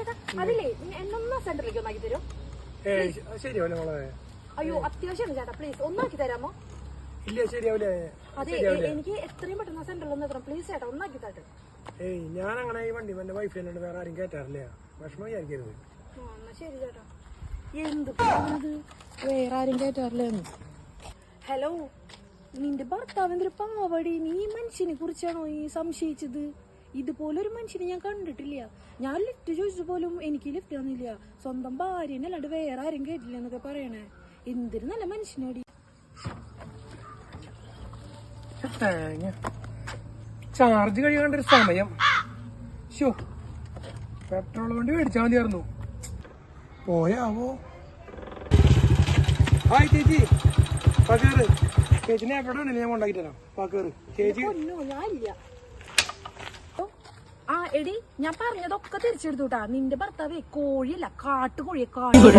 ചേട്ടാ അതിലേ നീ എന്നൊന്നാ സെന്ററിലേക്ക് ഒന്നാക്കി തരും? ഏയ് ശരിയാവില്ല മോളെ. അയ്യോ അത്യാവശ്യമാണ് ചേട്ടാ പ്ലീസ് ഒന്നാക്കി തരാമോ? ഇല്ല ശരിയാവില്ലേ. അതെ എനിക്ക് എത്രയും പെട്ടെന്ന് സെന്ററിൽ ഒന്ന് എത്തണം. പ്ലീസ് ചേട്ടാ ഒന്നാക്കി ഏയ് ഞാൻ അങ്ങനെ ഈ വണ്ടി എന്റെ വൈഫ് എന്നോട് വേറെ ആരും കയറ്റാറില്ല ഭക്ഷണം വിചാരിക്കരുത്. ശരി ചേട്ടാ. എന്ത് വേറെ ആരും കേട്ടാറില്ലെന്ന് ഹലോ നിന്റെ ഭർത്താവ് എന്തൊരു പാവടി. നീ മനുഷ്യനെ കുറിച്ചാണോ ഈ സംശയിച്ചത്? ഇതുപോലൊരു മനുഷ്യനെ ഞാൻ കണ്ടിട്ടില്ല. ഞാൻ ലിഫ്റ്റ് ചോദിച്ചു പോലും എനിക്ക് ലിഫ്റ്റ് തന്നില്ല. സ്വന്തം ഭാര്യനെ അല്ലാണ്ട് വേറെ ആരും കേട്ടില്ല എന്നൊക്കെ പറയണേ. എന്തൊരു നല്ല മനുഷ്യനോടി. ചാർജ് കഴിയാണ്ട് ഒരു സമയം. ഷോ പെട്രോൾ വണ്ടി മേടിച്ചാൽ മതിയായിരുന്നു. പോയാവോ? ഹായ് ചേച്ചി. പകേറ് ചേച്ചിനെ എവിടെ ഞാൻ കൊണ്ടാക്കി തരാം. പകേറ് ചേച്ചി എടി ഞാൻ പറഞ്ഞതൊക്കെ തിരിച്ചെടുത്തുട്ടാ. നിന്റെ ഭർത്താവേ കോഴിയല്ല കാട്ടുകോഴിയെ കാട്ടു